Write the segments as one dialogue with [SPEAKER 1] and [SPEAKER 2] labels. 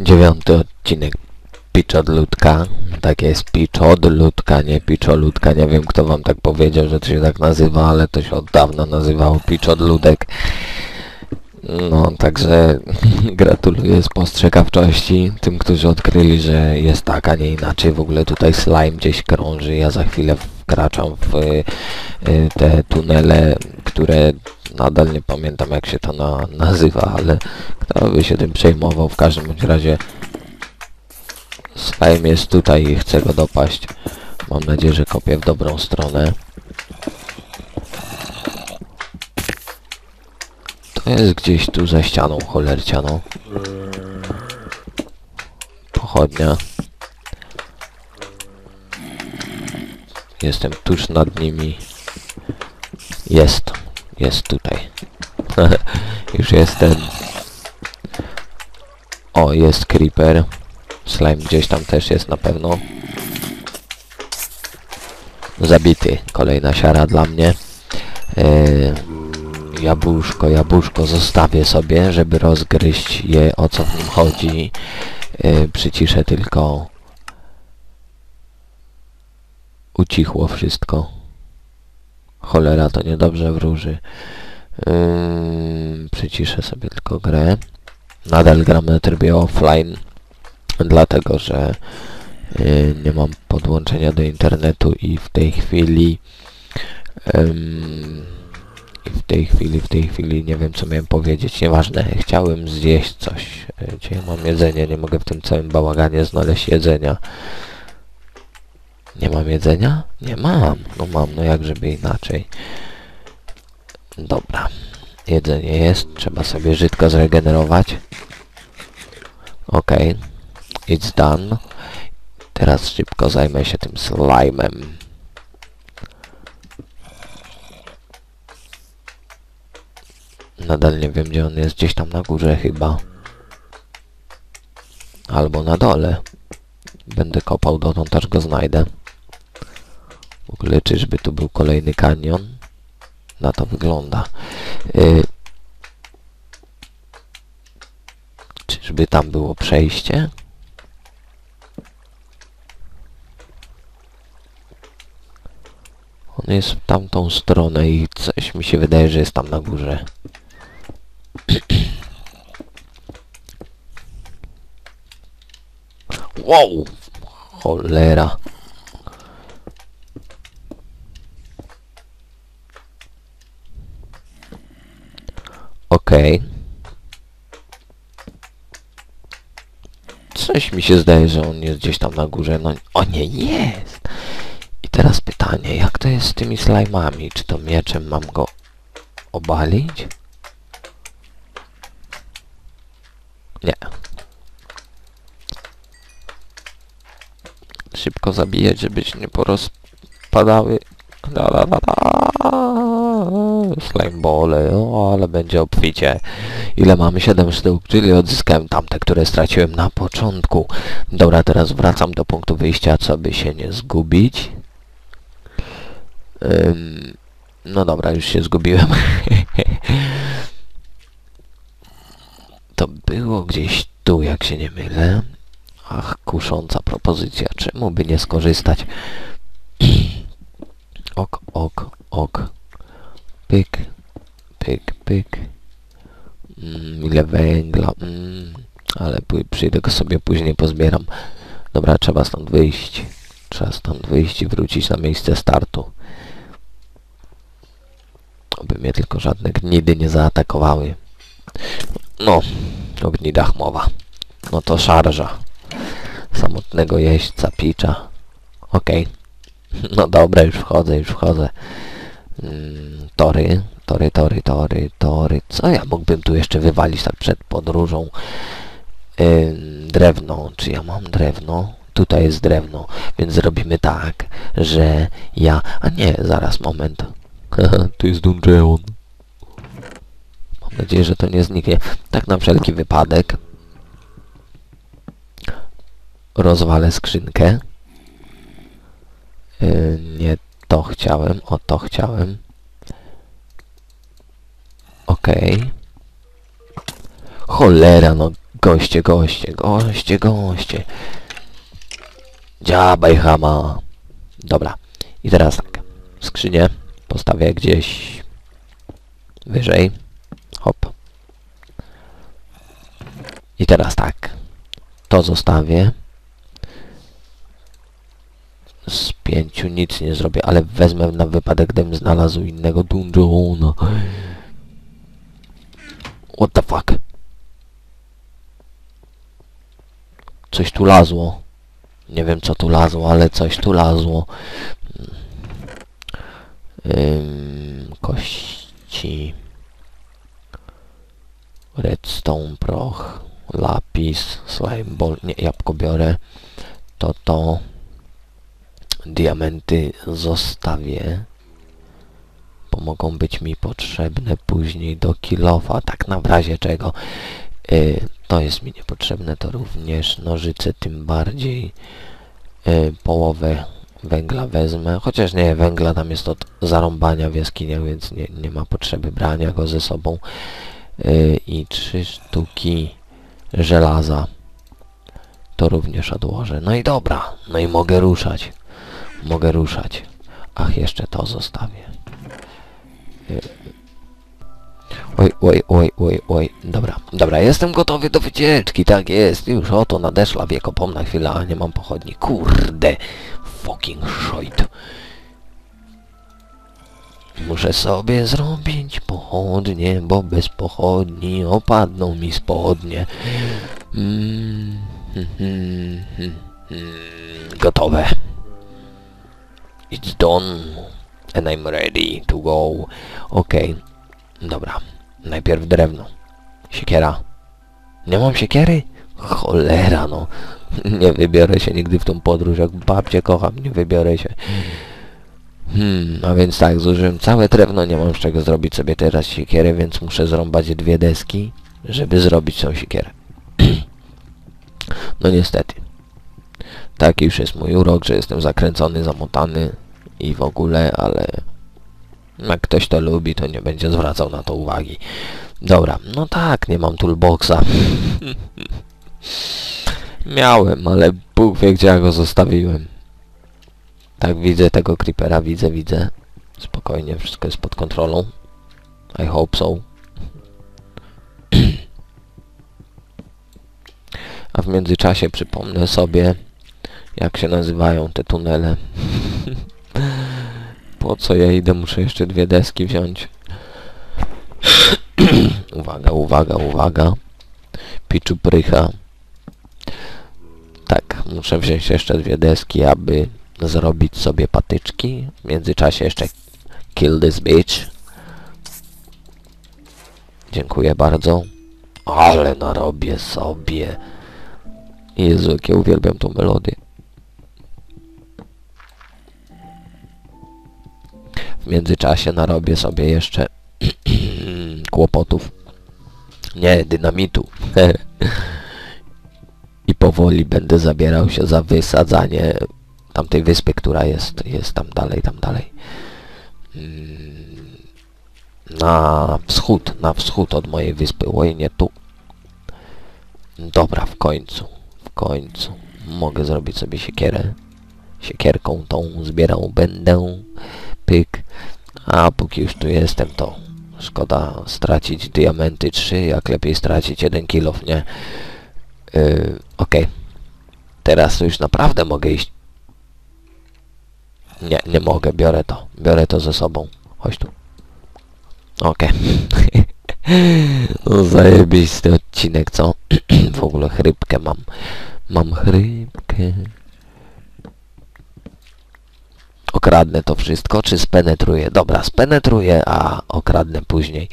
[SPEAKER 1] Dziewiąty odcinek Pitch od Ludka. Tak jest, Pitch od Ludka, nie Pitch o Ludka. Nie wiem kto wam tak powiedział, że to się tak nazywa, ale to się od dawna nazywało Pitch od Ludek. No, także gratuluję spostrzegawczości tym, którzy odkryli, że jest tak, a nie inaczej. W ogóle tutaj slime gdzieś krąży. Ja za chwilę wkraczam w y, y, te tunele, które nadal nie pamiętam jak się to na, nazywa, ale kto by się tym przejmował. W każdym razie slime jest tutaj i chcę go dopaść. Mam nadzieję, że kopię w dobrą stronę. To jest gdzieś tu za ścianą cholercianą. Pochodnia. Jestem tuż nad nimi. Jest. Jest tutaj. Już jestem. O, jest creeper. Slime gdzieś tam też jest na pewno. Zabity. Kolejna siara dla mnie. Eee, jabłuszko, jabłuszko zostawię sobie, żeby rozgryźć je o co w nim chodzi. Yy, przyciszę tylko. Ucichło wszystko. Cholera, to niedobrze wróży. Yy, przyciszę sobie tylko grę. Nadal gram na trybie offline, dlatego że yy, nie mam podłączenia do internetu i w tej chwili i w tej chwili, w tej chwili nie wiem co miałem powiedzieć, nieważne, chciałem zjeść coś. Yy, Dzisiaj mam jedzenie, nie mogę w tym całym bałaganie znaleźć jedzenia. Nie mam jedzenia? Nie mam. No mam, no jak żeby inaczej. Dobra. Jedzenie jest, trzeba sobie żydko zregenerować. Okej. It's done. Teraz szybko zajmę się tym slime'em. Nadal nie wiem gdzie on jest, gdzieś tam na górze chyba. Albo na dole. Będę kopał dotąd, aż go znajdę. W ogóle czyżby tu był kolejny kanion? Na to wygląda. Yy, czyżby tam było przejście? On jest w tamtą stronę i coś mi się wydaje, że jest tam na górze. Wow! Cholera. Okej. Mi się zdaje, że on jest gdzieś tam na górze. No, o nie, jest! I teraz pytanie, jak to jest z tymi slajmami? Czy to mieczem mam go obalić? Nie. Szybko zabijać, żeby się nie porozpadały. La, la, la, la. Slime bole, o, ale będzie obficie. Ile mamy? 7 sztuk, czyli odzyskałem tamte, które straciłem na początku. Dobra, teraz wracam do punktu wyjścia, co by się nie zgubić. Ym, no dobra, już się zgubiłem. to było gdzieś tu, jak się nie mylę. Ach, kusząca propozycja. Czemu by nie skorzystać? ok, ok, ok. Pyk, pyk, pyk. Mm, ile węgla. Mm, ale przyjdę go sobie później pozbieram. Dobra, trzeba stąd wyjść. Trzeba stąd wyjść i wrócić na miejsce startu. Oby mnie tylko żadne gnidy nie zaatakowały. No, o gnidach mowa. No to szarża. Samotnego jeźdźca, picza. Okej. No dobra, już wchodzę, już wchodzę. Mm, tory, tory, tory, tory, tory. Co ja mógłbym tu jeszcze wywalić tak przed podróżą? Drewno. Czy ja mam drewno? Tutaj jest drewno, więc zrobimy tak, że ja... A nie, zaraz, moment. tu jest dungeon. Mam nadzieję, że to nie zniknie. Tak na wszelki wypadek. Rozwalę skrzynkę. Yy, nie to chciałem, o to chciałem. Okej. Cholera, no Goście, goście, goście, goście. Dziabaj hama. Dobra. I teraz tak. Skrzynię postawię gdzieś wyżej. Hop. I teraz tak. To zostawię. Z pięciu nic nie zrobię, ale wezmę na wypadek, gdybym znalazł innego dungeona. What the fuck? Coś tu lazło. Nie wiem co tu lazło, ale coś tu lazło. Ym, kości. Redstone proch. Lapis. Slime ball. Nie, jabłko biorę. To to. Diamenty zostawię. Bo mogą być mi potrzebne później do kilofa. Tak na razie czego. Y, to jest mi niepotrzebne, to również nożyce tym bardziej. Y, połowę węgla wezmę, chociaż nie, węgla tam jest od zarąbania w jaskiniach, więc nie, nie ma potrzeby brania go ze sobą. Y, I trzy sztuki żelaza. To również odłożę. No i dobra, no i mogę ruszać. Mogę ruszać. Ach, jeszcze to zostawię. Y, Oj, oj, oj, oj, oj. Dobra, dobra, jestem gotowy do wycieczki, tak jest. Już oto nadeszła wiekopomna chwila, a nie mam pochodni. Kurde, fucking shit. Muszę sobie zrobić pochodnie, bo bez pochodni opadną mi spodnie. Mm, hmm, hmm, hmm, hmm. Gotowe. It's done. And I'm ready to go. Okej. Dobra. Najpierw drewno. Siekiera. Nie mam siekiery? Cholera no. Nie wybiorę się nigdy w tą podróż. Jak babcię kocham, nie wybiorę się. Hmm, a więc tak, zużyłem całe drewno, nie mam z czego zrobić sobie teraz siekierę, więc muszę zrąbać dwie deski, żeby zrobić tą siekierę. no niestety. Taki już jest mój urok, że jestem zakręcony, zamotany i w ogóle, ale jak ktoś to lubi, to nie będzie zwracał na to uwagi. Dobra, no tak, nie mam toolboxa. Miałem, ale Bóg wie gdzie ja go zostawiłem. Tak, widzę tego creepera, widzę, widzę. Spokojnie, wszystko jest pod kontrolą. I hope so. A w międzyczasie przypomnę sobie, jak się nazywają te tunele. Po co ja idę? Muszę jeszcze dwie deski wziąć. uwaga, uwaga, uwaga. Piczu prycha. Tak, muszę wziąć jeszcze dwie deski, aby zrobić sobie patyczki. W międzyczasie jeszcze kill this bitch. Dziękuję bardzo. Ale narobię sobie. Jezu, jak ja uwielbiam tą melodię. W międzyczasie narobię sobie jeszcze kłopotów. Nie, dynamitu. I powoli będę zabierał się za wysadzanie tamtej wyspy, która jest, jest tam dalej, tam dalej. Mm, Na wschód, na wschód od mojej wyspy. Oj, nie tu. Dobra, w końcu, w końcu. Mogę zrobić sobie siekierę. Siekierką tą zbierał będę. Pyk. A póki już tu jestem, to szkoda stracić diamenty 3, jak lepiej stracić 1 kilo, nie? Yy, Okej. Teraz już naprawdę mogę iść. Nie, nie mogę, biorę to. Biorę to ze sobą. Chodź tu. Okej. No zajebisty odcinek, co? w ogóle chrypkę mam. Mam chrypkę. Okradnę to wszystko, czy spenetruję? Dobra, spenetruję, a okradnę później.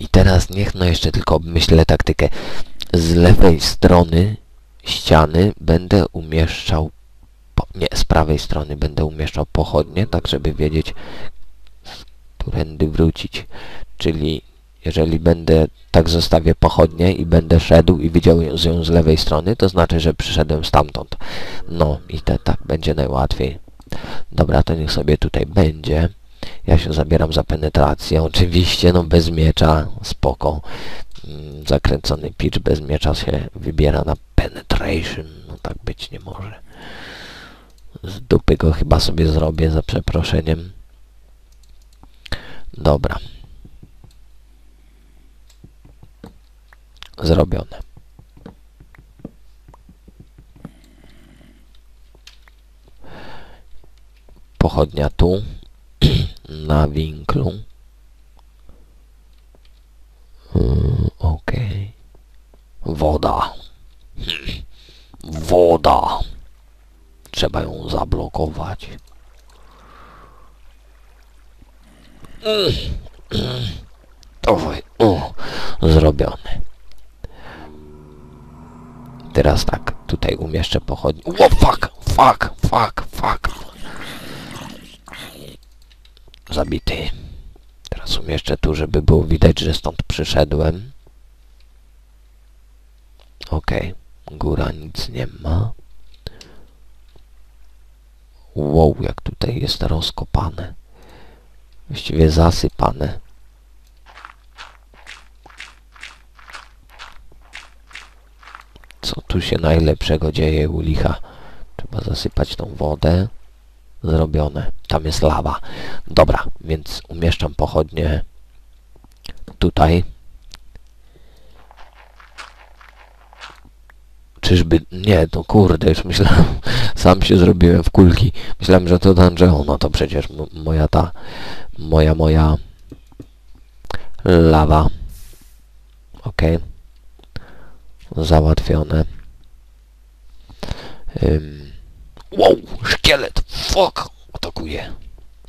[SPEAKER 1] I teraz niech no jeszcze tylko obmyślę taktykę. Z lewej strony ściany będę umieszczał... Po, nie, z prawej strony będę umieszczał pochodnie, tak żeby wiedzieć, którędy wrócić. Czyli jeżeli będę tak zostawię pochodnie i będę szedł i widział ją, z lewej strony, to znaczy, że przyszedłem stamtąd. No i te, tak będzie najłatwiej. Dobra, to niech sobie tutaj będzie. Ja się zabieram za penetrację. Oczywiście, no bez miecza, spoko. Mm, Zakręcony pitch bez miecza się wybiera na penetration. No tak być nie może. Z dupy go chyba sobie zrobię za przeproszeniem. Dobra. Zrobione. Pochodnia tu. Na winklu. Mm, Okej. Woda. Hmm. Woda. Trzeba ją zablokować. Mm, mm. Dawaj. O, zrobione. Teraz tak, tutaj umieszczę pochodnie. O, fuck, fuck, fuck, fuck. Zabity. Teraz umieszczę tu, żeby było widać, że stąd przyszedłem. Okej, góra nic nie ma. Wow, jak tutaj jest rozkopane. Właściwie zasypane. Co tu się najlepszego dzieje u licha? Trzeba zasypać tą wodę. Zrobione. Tam jest lawa. Dobra, więc umieszczam pochodnie tutaj. Czyżby... Nie, to kurde, już myślałem... Sam się zrobiłem w kulki. Myślałem, że to dungeon. No to przecież moja ta... Moja, moja... Lawa. Okej. Załatwione. Ym. Wow, szkielet! Fuck! Atakuje.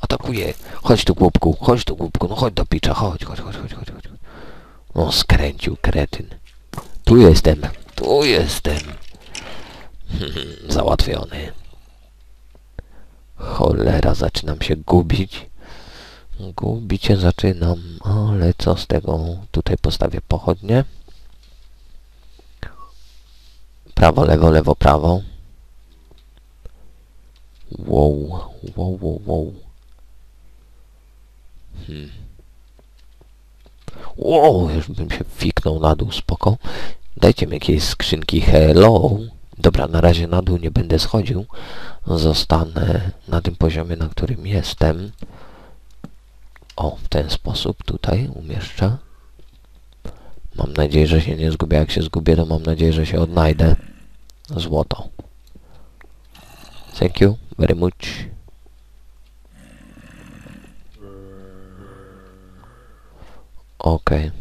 [SPEAKER 1] Atakuje. Chodź tu, głupku, chodź tu, głupku, no chodź do picza, chodź, chodź, chodź, chodź, chodź, chodź. O, skręcił, kretyn. Tu jestem, tu jestem. Załatwiony. Cholera, zaczynam się gubić. Gubić się zaczynam, ale co z tego? Tutaj postawię pochodnie. Prawo, lewo, lewo, prawo. Wow, wow, wow, wow. Hmm. Wow, już bym się fiknął na dół, spoko. Dajcie mi jakieś skrzynki, hello. Dobra, na razie na dół nie będę schodził. Zostanę na tym poziomie, na którym jestem. O, w ten sposób tutaj umieszczę. Mam nadzieję, że się nie zgubię. Jak się zgubię, to mam nadzieję, że się odnajdę. Złoto. Thank you very much. Okej.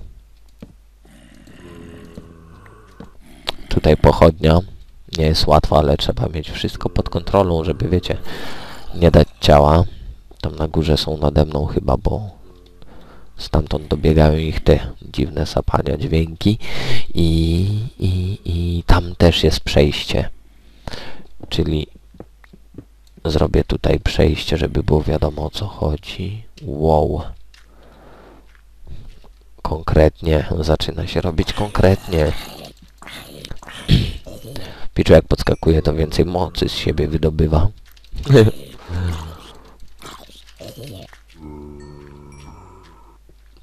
[SPEAKER 1] Tutaj pochodnia. Nie jest łatwa, ale trzeba mieć wszystko pod kontrolą, żeby wiecie, nie dać ciała. Tam na górze są nade mną chyba, bo stamtąd dobiegają ich te dziwne sapania, dźwięki i, i, i tam też jest przejście. Czyli zrobię tutaj przejście, żeby było wiadomo o co chodzi. Wow. Konkretnie, zaczyna się robić konkretnie. Piczu jak podskakuje, to więcej mocy z siebie wydobywa.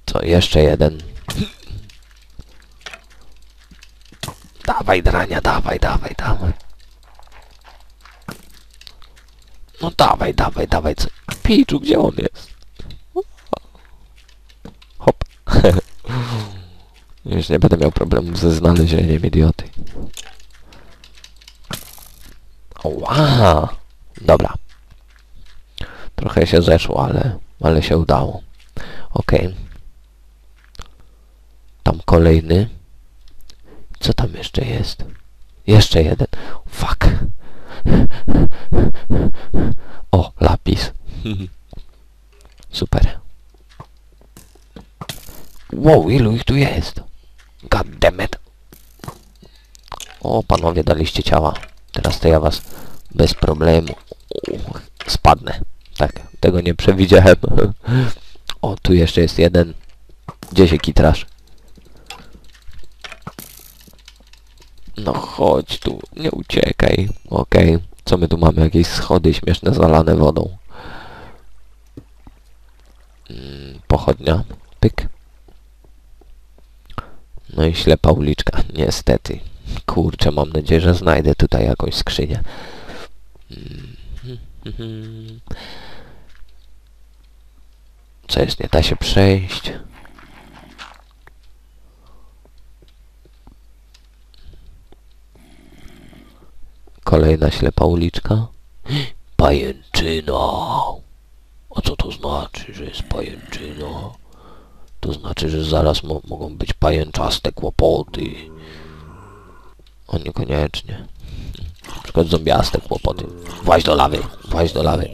[SPEAKER 1] Co, jeszcze jeden. Dawaj, drania, dawaj, dawaj, dawaj. No dawaj, dawaj, dawaj. Co? Piczu, gdzie on jest? Hop. Już nie będę miał problemu ze znalezieniem idioty. Ła! Dobra. Trochę się zeszło, ale, ale się udało. Okej. Tam kolejny. Co tam jeszcze jest? Jeszcze jeden. O, lapis. Super. Wow, ilu ich tu jest? God damn it. O, panowie, daliście ciała. Teraz to ja was bez problemu spadnę. Tak, tego nie przewidziałem. O, tu jeszcze jest jeden. Gdzie się kitrasz? No chodź tu, nie uciekaj. Okej. Okay. Co my tu mamy? Jakieś schody śmieszne zalane wodą. Mm, pochodnia. Pyk. No i ślepa uliczka. Niestety. Kurczę, mam nadzieję, że znajdę tutaj jakąś skrzynię. Mm. Co jest? Nie da się przejść. Kolejna ślepa uliczka. Pajęczyna. A co to znaczy, że jest pajęczyna? To znaczy, że zaraz mo mogą być pajęczaste kłopoty. O, niekoniecznie. Na przykład zombiaste kłopoty. Właź do lawy, właź do lawy.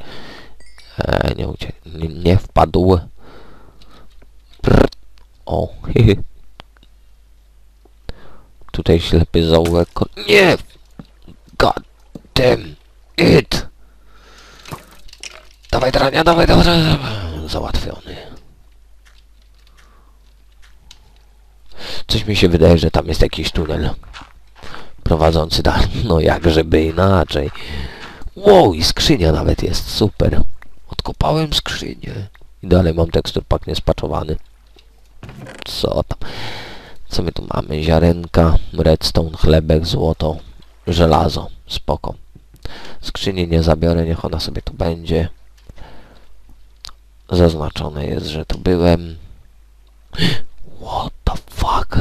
[SPEAKER 1] Eee, nie uciekł. Nie, nie wpadł. Brr. O. Tutaj ślepy zaułek. Nie! God damn it! Dawaj drania, dawaj, dawaj. Załatwiony. Coś mi się wydaje, że tam jest jakiś tunel prowadzący dalej. No jakżeby inaczej. Wow, i skrzynia nawet jest, super. Odkopałem skrzynię. I dalej mam tekstur pak niespaczowany. Co tam? Co my tu mamy? Ziarenka, redstone, chlebek, złoto, żelazo. Spoko. Skrzyni nie zabiorę, niech ona sobie tu będzie. Zaznaczone jest, że tu byłem. What the fuck?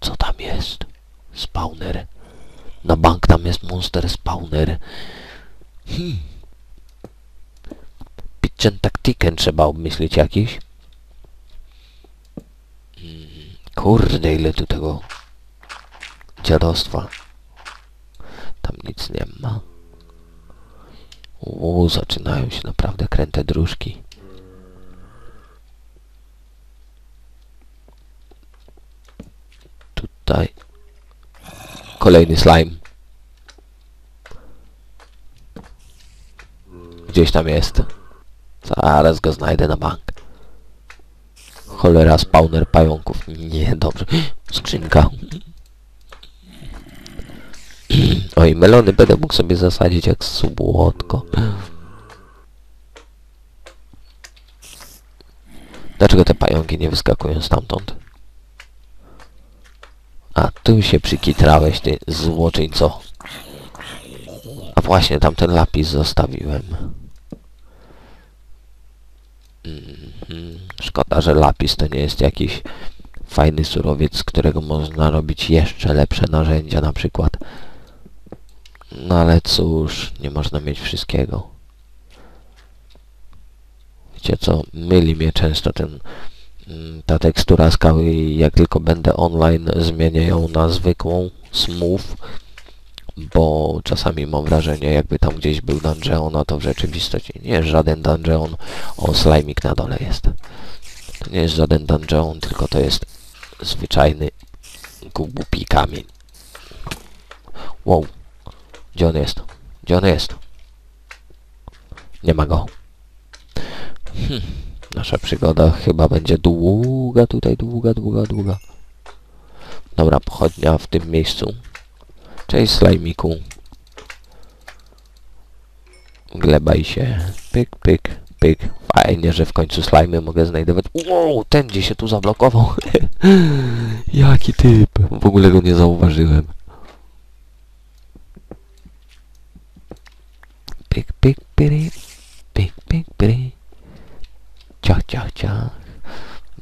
[SPEAKER 1] Co tam jest? Spawner. Na bank tam jest monster spawner. Hmm. Pitchen taktykę trzeba obmyślić jakiś. Mm, Kurde, ile tu tego dziadostwa. Tam nic nie ma. Uuu, zaczynają się naprawdę kręte dróżki. Tutaj. Kolejny slime. Gdzieś tam jest. Zaraz go znajdę na bank. Cholera, spawner pająków. Nie, dobrze. Skrzynka. Oj, melony będę mógł sobie zasadzić jak słodko. Dlaczego te pająki nie wyskakują stamtąd? A tu się przykitrałeś, ty złoczyńco. A właśnie, tamten lapis zostawiłem. Mhm. Szkoda, że lapis to nie jest jakiś fajny surowiec, z którego można robić jeszcze lepsze narzędzia na przykład. No ale cóż, nie można mieć wszystkiego. Wiecie co, myli mnie często ten, mm, ta tekstura skały i jak tylko będę online zmienię ją na zwykłą, smooth, bo czasami mam wrażenie jakby tam gdzieś był dungeon, a to w rzeczywistości nie jest żaden dungeon, o slajmik na dole jest. To nie jest żaden dungeon, tylko to jest zwyczajny głupi kamień. Wow. Gdzie on jest? Gdzie on jest? Nie ma go. Hm. Nasza przygoda chyba będzie długa tutaj, długa, długa, długa. Dobra, pochodnia w tym miejscu. Cześć slajmiku. Glebaj się. Pyk, pyk, pyk. Fajnie, że w końcu slajmy mogę znajdować. Wow, ten gdzie się tu zablokował. Jaki typ. W ogóle go nie zauważyłem. Pyk, pyk, pyry. Pyk, pyk, pyry. Ciach, ciach, ciach.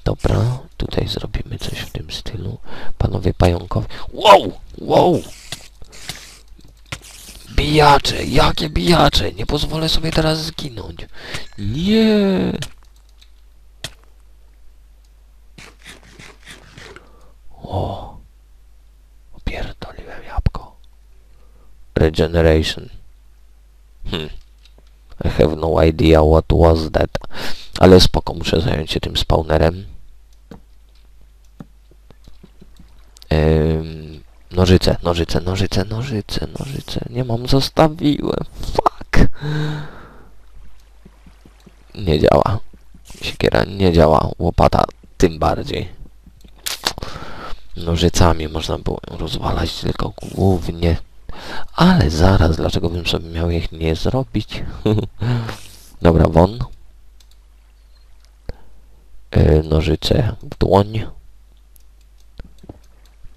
[SPEAKER 1] Dobra, tutaj zrobimy coś w tym stylu. Panowie pająkowie. Wow! Wow! Bijacze! Jakie bijacze! Nie pozwolę sobie teraz zginąć. Nie! O! Opierdoliłem jabłko. Regeneration. Have no idea what was that. Ale spoko, muszę zająć się tym spawnerem. Nożyce, nożyce, nożyce, nożyce, nożyce. Nie mam, zostawiłem. Fuck. Nie działa. Siekiera nie działa. Łopata tym bardziej. Nożycami można było ją rozwalać tylko głównie. Ale zaraz, dlaczego bym sobie miał ich nie zrobić? Dobra, won. Yy, nożyce w dłoń.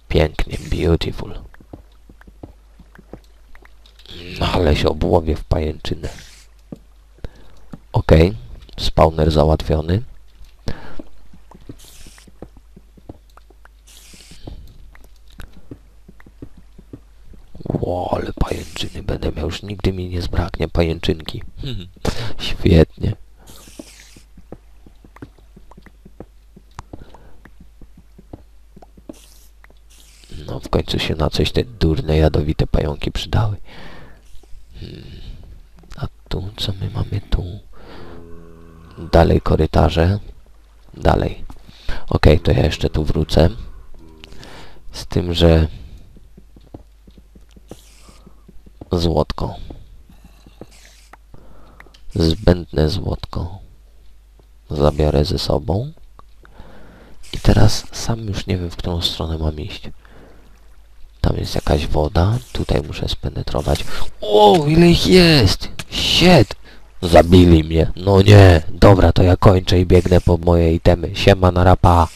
[SPEAKER 1] Pięknie, beautiful. No ale się obłowię w pajęczynę. Okej, spawner załatwiony. Ło, ale pajęczyny będę miał, nigdy mi nie zbraknie pajęczynki. Świetnie. No w końcu się na coś te durne, jadowite pająki przydały. Hmm. A tu, co my mamy tu? Dalej korytarze. Dalej. Okej, to ja jeszcze tu wrócę. Z tym, że... Złotko. Zbędne złotko. Zabiorę ze sobą. I teraz sam już nie wiem, w którą stronę mam iść. Tam jest jakaś woda. Tutaj muszę spenetrować. O, ile ich jest! Shit! Zabili mnie. No nie. Dobra, to ja kończę i biegnę po moje itemy. Siema na rapa.